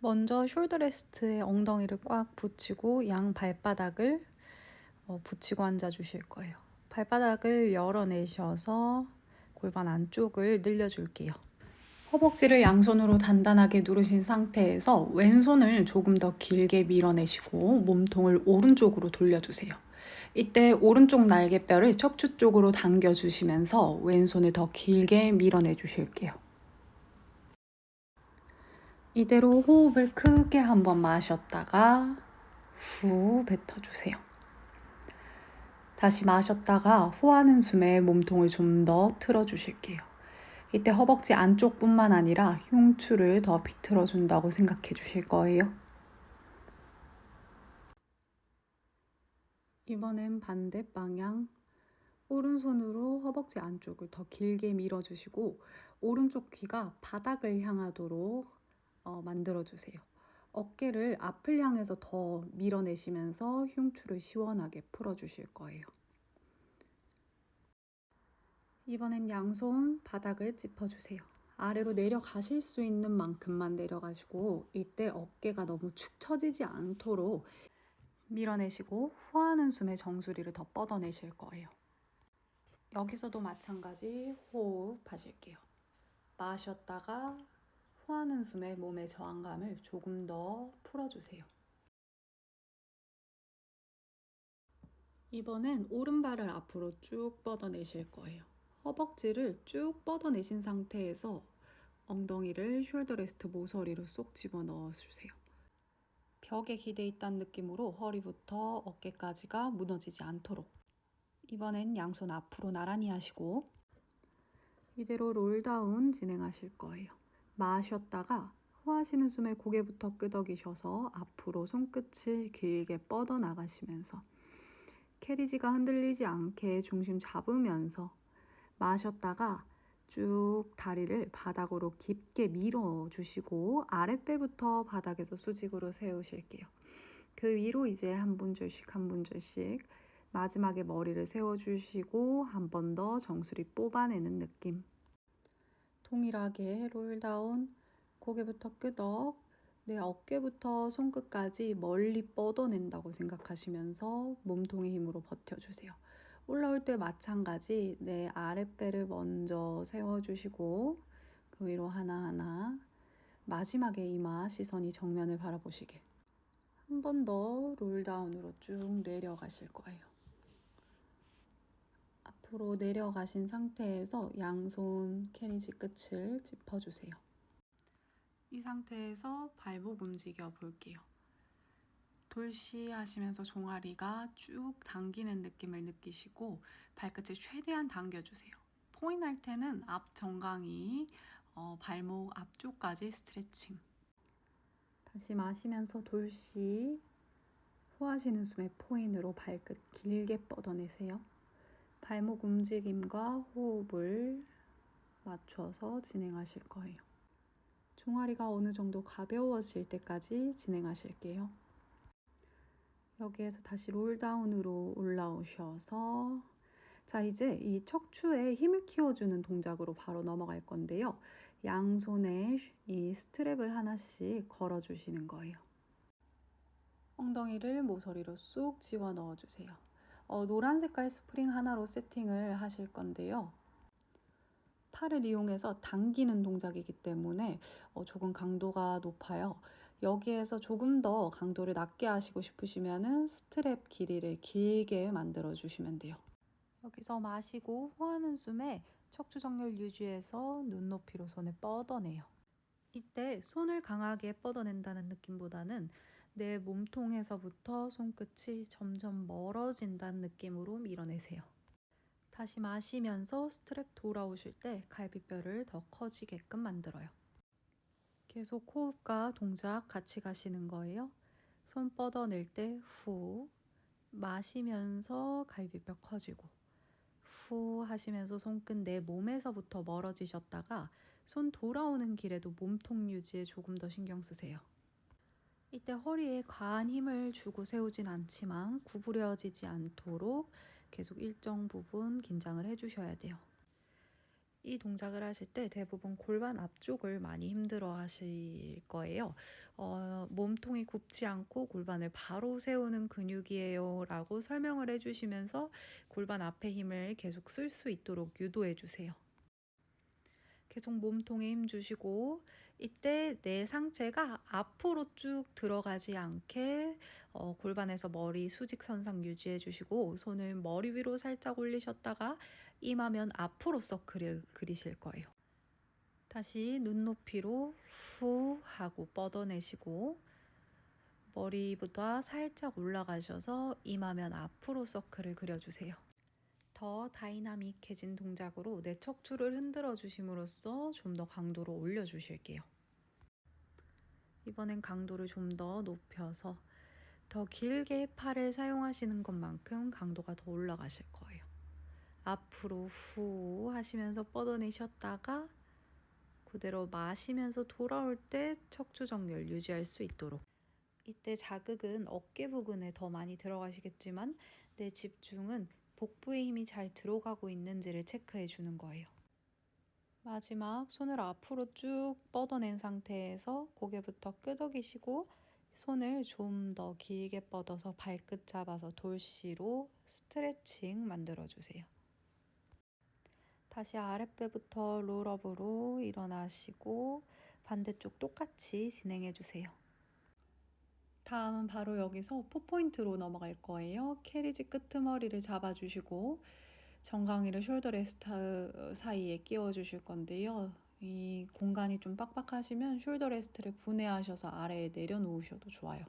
먼저 숄더 레스트에 엉덩이를 꽉 붙이고 양 발바닥을 어, 붙이고 앉아 주실 거예요. 발바닥을 열어내셔서 골반 안쪽을 늘려줄게요. 허벅지를 양손으로 단단하게 누르신 상태에서 왼손을 조금 더 길게 밀어내시고 몸통을 오른쪽으로 돌려주세요. 이때 오른쪽 날개뼈를 척추 쪽으로 당겨주시면서 왼손을 더 길게 밀어내 주실게요. 이대로 호흡을 크게 한번 마셨다가 후 뱉어주세요. 다시 마셨다가 후하는 숨에 몸통을 좀 더 틀어주실게요. 이때 허벅지 안쪽뿐만 아니라 흉추를 더 비틀어준다고 생각해 주실 거예요. 이번엔 반대 방향. 오른손으로 허벅지 안쪽을 더 길게 밀어주시고 오른쪽 귀가 바닥을 향하도록 어, 만들어주세요. 어깨를 앞을 향해서 더 밀어내시면서 흉추를 시원하게 풀어주실 거예요. 이번엔 양손 바닥을 짚어주세요. 아래로 내려가실 수 있는 만큼만 내려가시고 이때 어깨가 너무 축 처지지 않도록 밀어내시고 후하는 숨에 정수리를 더 뻗어내실 거예요. 여기서도 마찬가지 호흡 하실게요. 마셨다가 후하는 숨에 몸의 저항감을 조금 더 풀어주세요. 이번엔 오른발을 앞으로 쭉 뻗어내실 거예요. 허벅지를 쭉 뻗어내신 상태에서 엉덩이를 숄더 레스트 모서리로 쏙 집어 넣어 주세요. 벽에 기대 있다는 느낌으로 허리부터 어깨까지가 무너지지 않도록 이번엔 양손 앞으로 나란히 하시고 이대로 롤다운 진행하실 거예요. 마셨다가 호하시는 숨에 고개부터 끄덕이셔서 앞으로 손끝을 길게 뻗어 나가시면서 캐리지가 흔들리지 않게 중심 잡으면서 마셨다가 쭉 다리를 바닥으로 깊게 밀어 주시고 아랫배부터 바닥에서 수직으로 세우실게요. 그 위로 이제 한 분줄씩 한 분줄씩 마지막에 머리를 세워 주시고 한 번 더 정수리 뽑아내는 느낌. 동일하게 롤다운 고개부터 끄덕 내 어깨부터 손끝까지 멀리 뻗어낸다고 생각하시면서 몸통의 힘으로 버텨주세요. 올라올 때 마찬가지 내 아랫배를 먼저 세워주시고 그 위로 하나하나 마지막에 이마 시선이 정면을 바라보시게 한 번 더 롤다운으로 쭉 내려가실 거예요. 앞으로 내려가신 상태에서 양손 캐리지 끝을 짚어주세요. 이 상태에서 발목 움직여 볼게요. 돌시 하시면서 종아리가 쭉 당기는 느낌을 느끼시고 발끝을 최대한 당겨주세요. 포인 할 때는 앞 정강이 어, 발목 앞쪽까지 스트레칭. 다시 마시면서 돌시 호하시는 숨에 포인으로 발끝 길게 뻗어내세요. 발목 움직임과 호흡을 맞춰서 진행하실 거예요. 종아리가 어느 정도 가벼워질 때까지 진행하실게요. 여기에서 다시 롤다운으로 올라오셔서 자 이제 이 척추에 힘을 키워주는 동작으로 바로 넘어갈 건데요. 양손에 이 스트랩을 하나씩 걸어주시는 거예요. 엉덩이를 모서리로 쑥 집어 넣어주세요. 어, 노란 색깔 스프링 하나로 세팅을 하실 건데요. 팔을 이용해서 당기는 동작이기 때문에 어, 조금 강도가 높아요. 여기에서 조금 더 강도를 낮게 하시고 싶으시면은 스트랩 길이를 길게 만들어 주시면 돼요. 여기서 마시고 호하는 숨에 척추 정렬 유지해서 눈높이로 손을 뻗어내요. 이때 손을 강하게 뻗어낸다는 느낌보다는 내 몸통에서부터 손끝이 점점 멀어진다는 느낌으로 밀어내세요. 다시 마시면서 스트랩 돌아오실 때 갈비뼈를 더 커지게끔 만들어요. 계속 호흡과 동작 같이 가시는 거예요. 손 뻗어낼 때 후, 마시면서 갈비뼈 커지고, 후 하시면서 손끝 내 몸에서부터 멀어지셨다가 손 돌아오는 길에도 몸통 유지에 조금 더 신경 쓰세요. 이때 허리에 과한 힘을 주고 세우진 않지만 구부려지지 않도록 계속 일정 부분 긴장을 해주셔야 돼요. 이 동작을 하실 때 대부분 골반 앞쪽을 많이 힘들어 하실 거예요. 어, 몸통이 굽지 않고 골반을 바로 세우는 근육이에요. 라고 설명을 해주시면서 골반 앞에 힘을 계속 쓸 수 있도록 유도해 주세요. 계속 몸통에 힘 주시고 이때 내 상체가 앞으로 쭉 들어가지 않게 어, 골반에서 머리 수직선상 유지해 주시고 손을 머리 위로 살짝 올리셨다가 이마면 앞으로 서클을 그리실 거예요. 다시 눈높이로 후 하고 뻗어내시고 머리보다 살짝 올라가셔서 이마면 앞으로 서클을 그려주세요. 더 다이나믹해진 동작으로 내 척추를 흔들어 주심으로써 좀 더 강도를 올려 주실게요. 이번엔 강도를 좀 더 높여서 더 길게 팔을 사용하시는 것만큼 강도가 더 올라가실 거예요. 앞으로 후 하시면서 뻗어내셨다가 그대로 마시면서 돌아올 때 척추 정렬 유지할 수 있도록 이때 자극은 어깨 부근에 더 많이 들어가시겠지만 내 집중은 복부에 힘이 잘 들어가고 있는지를 체크해 주는 거예요. 마지막 손을 앞으로 쭉 뻗어낸 상태에서 고개부터 끄덕이시고 손을 좀 더 길게 뻗어서 발끝 잡아서 돌시로 스트레칭 만들어 주세요. 다시 아랫배부터 롤업으로 일어나시고 반대쪽 똑같이 진행해 주세요. 다음은 바로 여기서 포포인트로 넘어갈 거예요. 캐리지 끄트머리를 잡아주시고 정강이를 숄더 레스트 사이에 끼워 주실 건데요. 이 공간이 좀 빡빡하시면 숄더 레스트를 분해하셔서 아래에 내려놓으셔도 좋아요.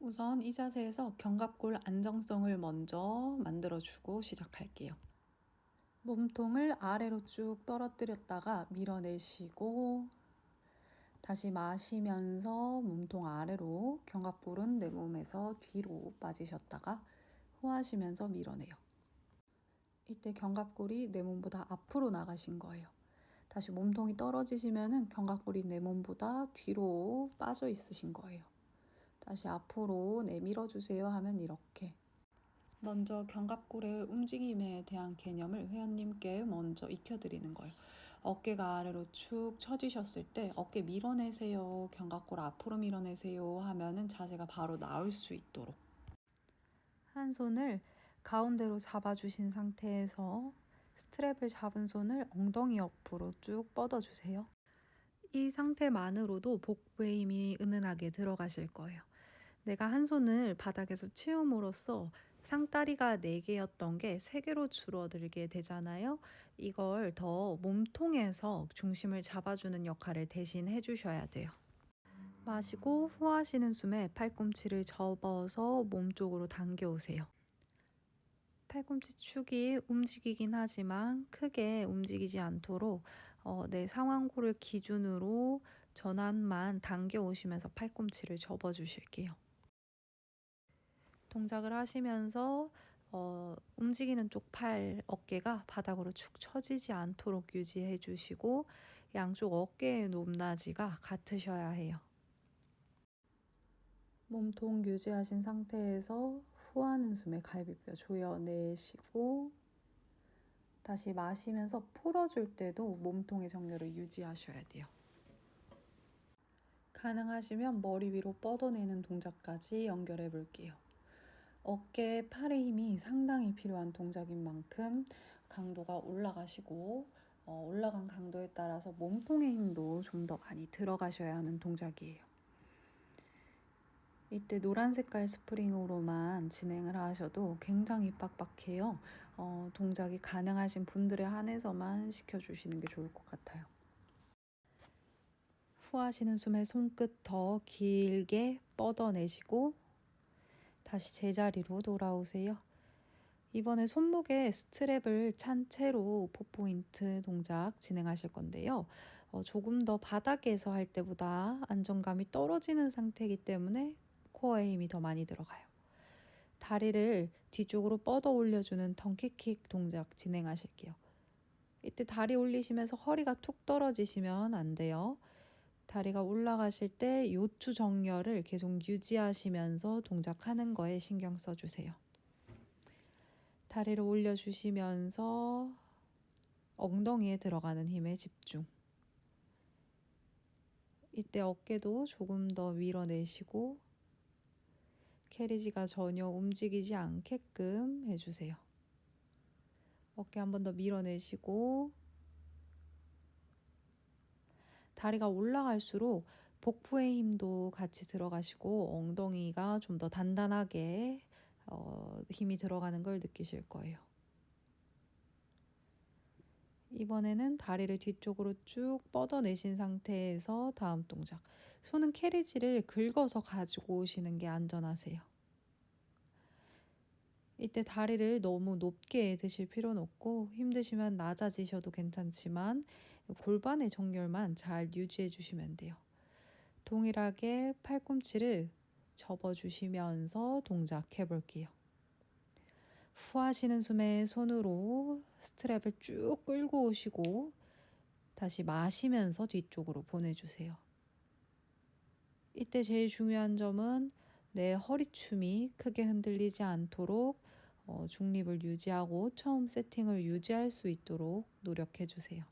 우선 이 자세에서 견갑골 안정성을 먼저 만들어주고 시작할게요. 몸통을 아래로 쭉 떨어뜨렸다가 밀어내시고 다시 마시면서 몸통 아래로 견갑골은 내 몸에서 뒤로 빠지셨다가 호하시면서 밀어내요. 이때 견갑골이 내 몸보다 앞으로 나가신 거예요. 다시 몸통이 떨어지시면은 견갑골이 내 몸보다 뒤로 빠져 있으신 거예요. 다시 앞으로 내밀어 주세요 하면 이렇게 먼저 견갑골의 움직임에 대한 개념을 회원님께 먼저 익혀드리는 거예요. 어깨가 아래로 축 처지셨을 때 어깨 밀어내세요, 견갑골 앞으로 밀어내세요 하면은 자세가 바로 나올 수 있도록 한 손을 가운데로 잡아주신 상태에서 스트랩을 잡은 손을 엉덩이 옆으로 쭉 뻗어주세요. 이 상태만으로도 복부에 힘이 은은하게 들어가실 거예요. 내가 한 손을 바닥에서 치움으로써 상다리가 4개였던 게 3개로 줄어들게 되잖아요. 이걸 더 몸통에서 중심을 잡아주는 역할을 대신 해주셔야 돼요. 마시고 후하시는 숨에 팔꿈치를 접어서 몸 쪽으로 당겨오세요. 팔꿈치 축이 움직이긴 하지만 크게 움직이지 않도록 어, 내 상완골을 기준으로 전환만 당겨 오시면서 팔꿈치를 접어 주실게요. 동작을 하시면서 어, 움직이는 쪽 팔 어깨가 바닥으로 축 처지지 않도록 유지해 주시고 양쪽 어깨의 높낮이가 같으셔야 해요. 몸통 유지하신 상태에서 후하는 숨에 갈비뼈 조여내시고 다시 마시면서 풀어줄 때도 몸통의 정렬을 유지하셔야 돼요. 가능하시면 머리 위로 뻗어내는 동작까지 연결해 볼게요. 어깨, 팔의 힘이 상당히 필요한 동작인 만큼 강도가 올라가시고 어, 올라간 강도에 따라서 몸통의 힘도 좀 더 많이 들어가셔야 하는 동작이에요. 이때 노란 색깔 스프링으로만 진행을 하셔도 굉장히 빡빡해요. 어, 동작이 가능하신 분들에 한해서만 시켜주시는 게 좋을 것 같아요. 후하시는 숨에 손끝 더 길게 뻗어내시고 다시 제자리로 돌아오세요. 이번에 손목에 스트랩을 찬 채로 포포인트 동작 진행하실 건데요. 어, 조금 더 바닥에서 할 때보다 안정감이 떨어지는 상태이기 때문에 코어에 힘이 더 많이 들어가요. 다리를 뒤쪽으로 뻗어 올려주는 덩키킥 동작 진행하실게요. 이때 다리 올리시면서 허리가 툭 떨어지시면 안 돼요. 다리가 올라가실 때 요추 정렬을 계속 유지하시면서 동작하는 거에 신경 써주세요. 다리를 올려주시면서 엉덩이에 들어가는 힘에 집중. 이때 어깨도 조금 더 밀어내시고 캐리지가 전혀 움직이지 않게끔 해주세요. 어깨 한 번 더 밀어내시고 다리가 올라갈수록 복부의 힘도 같이 들어가시고 엉덩이가 좀 더 단단하게 어, 힘이 들어가는 걸 느끼실 거예요. 이번에는 다리를 뒤쪽으로 쭉 뻗어내신 상태에서 다음 동작. 손은 캐리지를 긁어서 가지고 오시는 게 안전하세요. 이때 다리를 너무 높게 드실 필요는 없고 힘드시면 낮아지셔도 괜찮지만 골반의 정렬만 잘 유지해 주시면 돼요. 동일하게 팔꿈치를 접어 주시면서 동작해 볼게요. 후 하시는 숨에 손으로 스트랩을 쭉 끌고 오시고 다시 마시면서 뒤쪽으로 보내주세요. 이때 제일 중요한 점은 내 허리춤이 크게 흔들리지 않도록 어, 중립을 유지하고 처음 세팅을 유지할 수 있도록 노력해 주세요.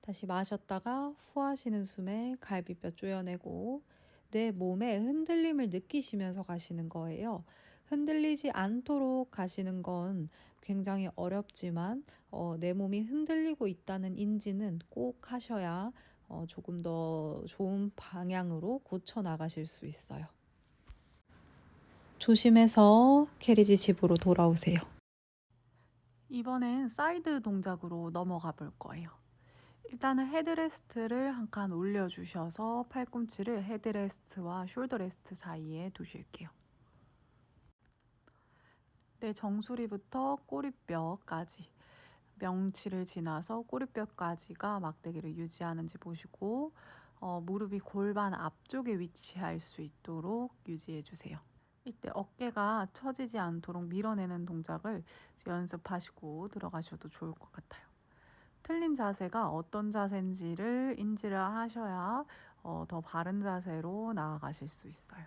다시 마셨다가 후 하시는 숨에 갈비뼈 조여내고 내 몸에 흔들림을 느끼시면서 가시는 거예요. 흔들리지 않도록 가시는 건 굉장히 어렵지만 어, 내 몸이 흔들리고 있다는 인지는 꼭 하셔야 어, 조금 더 좋은 방향으로 고쳐 나가실 수 있어요. 조심해서 캐리지 집으로 돌아오세요. 이번엔 사이드 동작으로 넘어가 볼 거예요. 일단은 헤드레스트를 한 칸 올려주셔서 팔꿈치를 헤드레스트와 숄더레스트 사이에 두실게요. 내 정수리부터 꼬리뼈까지 명치를 지나서 꼬리뼈까지가 막대기를 유지하는지 보시고 어, 무릎이 골반 앞쪽에 위치할 수 있도록 유지해 주세요. 이때 어깨가 처지지 않도록 밀어내는 동작을 연습하시고 들어가셔도 좋을 것 같아요. 틀린 자세가 어떤 자세인지를 인지를 하셔야 어, 더 바른 자세로 나아가실 수 있어요.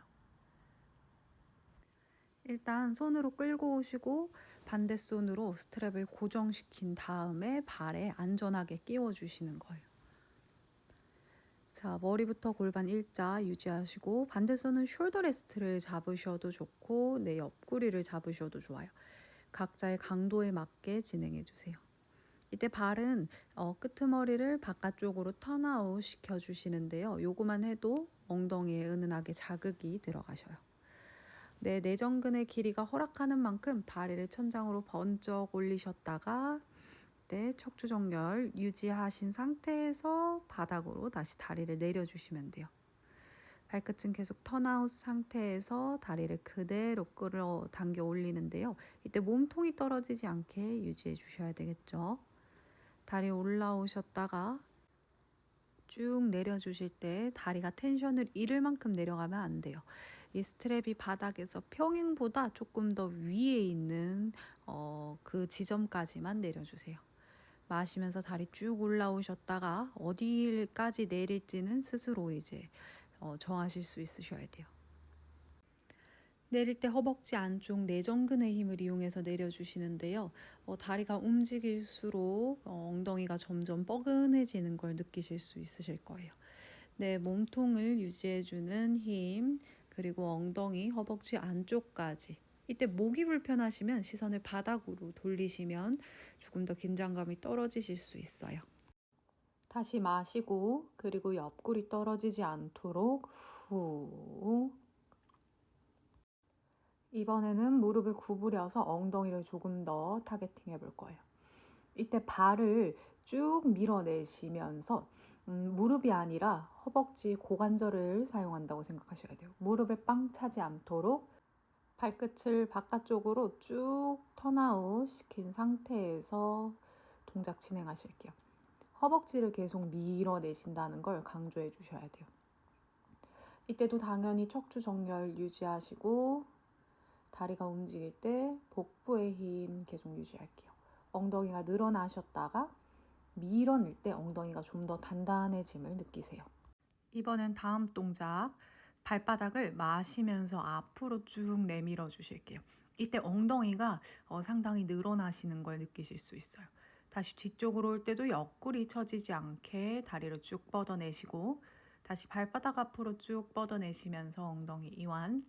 일단 손으로 끌고 오시고 반대 손으로 스트랩을 고정시킨 다음에 발에 안전하게 끼워 주시는 거예요. 자, 머리부터 골반 일자 유지하시고 반대 손은 숄더 레스트를 잡으셔도 좋고 내 옆구리를 잡으셔도 좋아요. 각자의 강도에 맞게 진행해 주세요. 이때 발은 어, 끄트머리를 바깥쪽으로 턴아웃 시켜 주시는데요. 요거만 해도 엉덩이에 은은하게 자극이 들어가셔요. 내 내전근의 길이가 허락하는 만큼 다리를 천장으로 번쩍 올리셨다가 때 척추 정렬 유지하신 상태에서 바닥으로 다시 다리를 내려주시면 돼요. 발끝은 계속 턴아웃 상태에서 다리를 그대로 끌어 당겨 올리는데요. 이때 몸통이 떨어지지 않게 유지해 주셔야 되겠죠. 다리 올라오셨다가 쭉 내려주실 때 다리가 텐션을 잃을 만큼 내려가면 안 돼요. 이 스트랩이 바닥에서 평행보다 조금 더 위에 있는 어, 그 지점까지만 내려주세요. 마시면서 다리 쭉 올라오셨다가 어디까지 내릴지는 스스로 이제 어, 정하실 수 있으셔야 돼요. 내릴 때 허벅지 안쪽 내전근의 힘을 이용해서 내려주시는데요. 어, 다리가 움직일수록 어, 엉덩이가 점점 뻐근해지는 걸 느끼실 수 있으실 거예요. 내 몸통을 유지해주는 힘, 그리고 엉덩이, 허벅지 안쪽까지. 이때 목이 불편하시면 시선을 바닥으로 돌리시면 조금 더 긴장감이 떨어지실 수 있어요. 다시 마시고 그리고 옆구리 떨어지지 않도록 후 이번에는 무릎을 구부려서 엉덩이를 조금 더 타겟팅 해볼 거예요. 이때 발을 쭉 밀어내시면서 음, 무릎이 아니라 허벅지 고관절을 사용한다고 생각하셔야 돼요. 무릎을 빵 차지 않도록 발끝을 바깥쪽으로 쭉 턴아웃 시킨 상태에서 동작 진행하실게요. 허벅지를 계속 밀어내신다는 걸 강조해 주셔야 돼요. 이때도 당연히 척추 정렬 유지하시고 다리가 움직일 때 복부의 힘 계속 유지할게요. 엉덩이가 늘어나셨다가 밀어낼 때 엉덩이가 좀 더 단단해짐을 느끼세요. 이번엔 다음 동작 발바닥을 마시면서 앞으로 쭉 내밀어 주실게요. 이때 엉덩이가 어, 상당히 늘어나시는 걸 느끼실 수 있어요. 다시 뒤쪽으로 올 때도 옆구리 처지지 않게 다리를 쭉 뻗어내시고 다시 발바닥 앞으로 쭉 뻗어내시면서 엉덩이 이완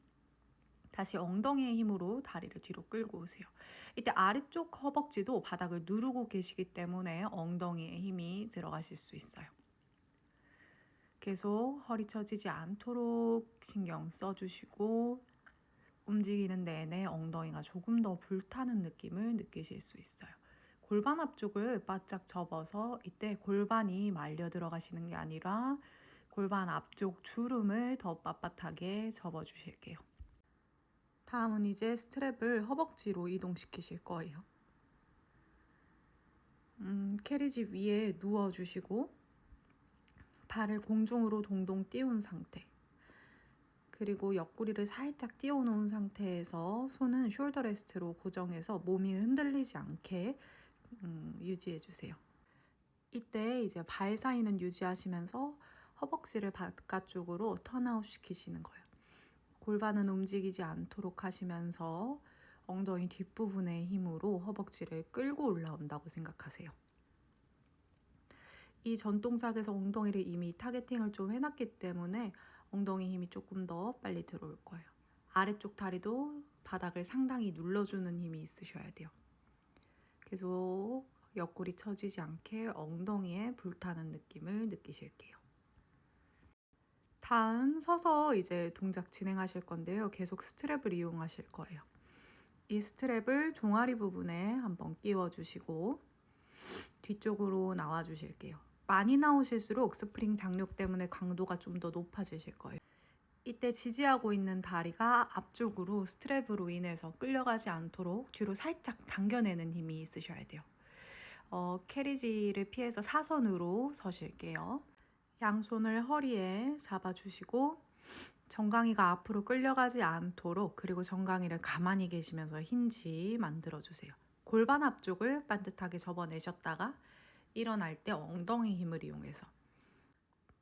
다시 엉덩이의 힘으로 다리를 뒤로 끌고 오세요. 이때 아래쪽 허벅지도 바닥을 누르고 계시기 때문에 엉덩이에 힘이 들어가실 수 있어요. 계속 허리 처지지 않도록 신경 써주시고 움직이는 내내 엉덩이가 조금 더 불타는 느낌을 느끼실 수 있어요. 골반 앞쪽을 바짝 접어서 이때 골반이 말려 들어가시는 게 아니라 골반 앞쪽 주름을 더 빳빳하게 접어주실게요. 다음은 이제 스트랩을 허벅지로 이동시키실 거예요. 음, 캐리지 위에 누워주시고 발을 공중으로 동동 띄운 상태. 그리고 옆구리를 살짝 띄워놓은 상태에서 손은 숄더 레스트로 고정해서 몸이 흔들리지 않게 음, 유지해주세요. 이때 이제 발 사이는 유지하시면서 허벅지를 바깥쪽으로 턴아웃 시키시는 거예요. 골반은 움직이지 않도록 하시면서 엉덩이 뒷부분의 힘으로 허벅지를 끌고 올라온다고 생각하세요. 이 전 동작에서 엉덩이를 이미 타겟팅을 좀 해놨기 때문에 엉덩이 힘이 조금 더 빨리 들어올 거예요. 아래쪽 다리도 바닥을 상당히 눌러주는 힘이 있으셔야 돼요. 계속 옆구리 처지지 않게 엉덩이에 불타는 느낌을 느끼실게요. 다음 서서 이제 동작 진행하실 건데요. 계속 스트랩을 이용하실 거예요. 이 스트랩을 종아리 부분에 한번 끼워주시고 뒤쪽으로 나와 주실게요. 많이 나오실수록 스프링 장력 때문에 강도가 좀 더 높아지실 거예요. 이때 지지하고 있는 다리가 앞쪽으로 스트랩으로 인해서 끌려가지 않도록 뒤로 살짝 당겨내는 힘이 있으셔야 돼요. 어, 캐리지를 피해서 사선으로 서실게요. 양손을 허리에 잡아주시고 정강이가 앞으로 끌려가지 않도록 그리고 정강이를 가만히 계시면서 힌지 만들어주세요. 골반 앞쪽을 반듯하게 접어내셨다가 일어날 때 엉덩이 힘을 이용해서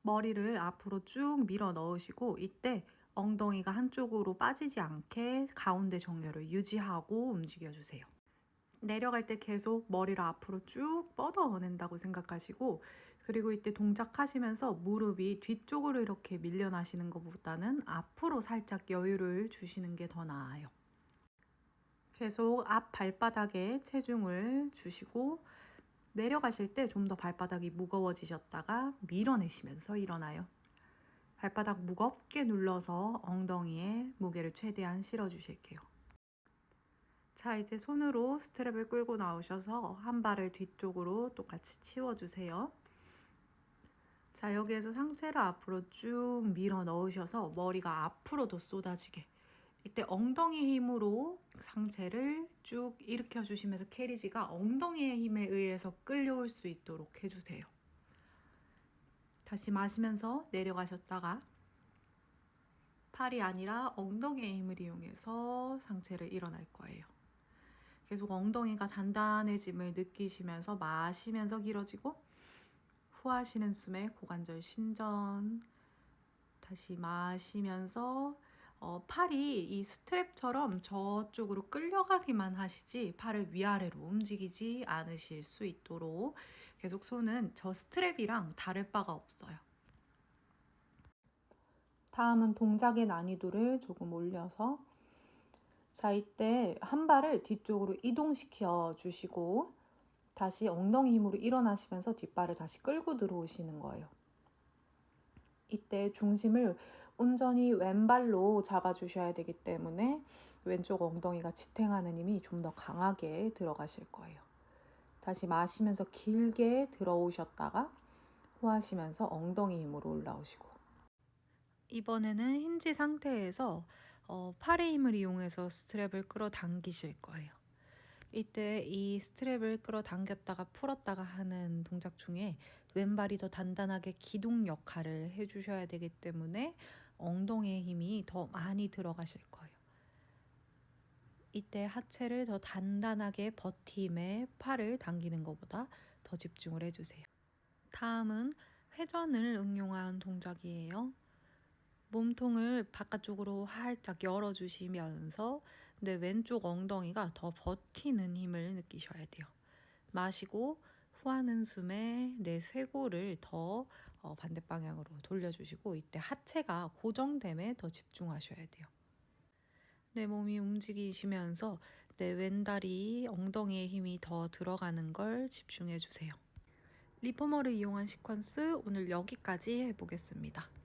머리를 앞으로 쭉 밀어 넣으시고 이때 엉덩이가 한쪽으로 빠지지 않게 가운데 정렬을 유지하고 움직여 주세요. 내려갈 때 계속 머리를 앞으로 쭉 뻗어낸다고 생각하시고 그리고 이때 동작하시면서 무릎이 뒤쪽으로 이렇게 밀려나시는 것보다는 앞으로 살짝 여유를 주시는 게 더 나아요. 계속 앞 발바닥에 체중을 주시고 내려가실 때 좀 더 발바닥이 무거워지셨다가 밀어내시면서 일어나요. 발바닥 무겁게 눌러서 엉덩이에 무게를 최대한 실어 주실게요. 자, 이제 손으로 스트랩을 끌고 나오셔서 한 발을 뒤쪽으로 똑같이 치워주세요. 자, 여기에서 상체를 앞으로 쭉 밀어 넣으셔서 머리가 앞으로 더 쏟아지게. 이때 엉덩이 힘으로 상체를 쭉 일으켜 주시면서 캐리지가 엉덩이의 힘에 의해서 끌려올 수 있도록 해주세요. 다시 마시면서 내려가셨다가 팔이 아니라 엉덩이의 힘을 이용해서 상체를 일어날 거예요. 계속 엉덩이가 단단해짐을 느끼시면서 마시면서 길어지고 후하시는 숨에 고관절 신전 다시 마시면서 어, 팔이 이 스트랩처럼 저쪽으로 끌려가기만 하시지 팔을 위아래로 움직이지 않으실 수 있도록 계속 손은 저 스트랩이랑 다를 바가 없어요. 다음은 동작의 난이도를 조금 올려서 자 이때 한 발을 뒤쪽으로 이동시켜 주시고 다시 엉덩이 힘으로 일어나시면서 뒷발을 다시 끌고 들어오시는 거예요. 이때 중심을 온전히 왼발로 잡아주셔야 되기 때문에 왼쪽 엉덩이가 지탱하는 힘이 좀 더 강하게 들어가실 거예요. 다시 마시면서 길게 들어오셨다가 호하시면서 엉덩이 힘으로 올라오시고 이번에는 힌지 상태에서 어, 팔의 힘을 이용해서 스트랩을 끌어당기실 거예요. 이때 이 스트랩을 끌어당겼다가 풀었다가 하는 동작 중에 왼발이 더 단단하게 기둥 역할을 해주셔야 되기 때문에 엉덩이의 힘이 더 많이 들어가실 거예요. 이때 하체를 더 단단하게 버팀에 팔을 당기는 것보다 더 집중을 해주세요. 다음은 회전을 응용한 동작이에요. 몸통을 바깥쪽으로 활짝 열어주시면서 내 왼쪽 엉덩이가 더 버티는 힘을 느끼셔야 돼요. 마시고 후하는 숨에 내 쇄골을 더 어, 반대 방향으로 돌려주시고 이때 하체가 고정됨에 더 집중하셔야 돼요. 내 몸이 움직이시면서 내 왼다리 엉덩이에 힘이 더 들어가는 걸 집중해 주세요. 리포머를 이용한 시퀀스 오늘 여기까지 해보겠습니다.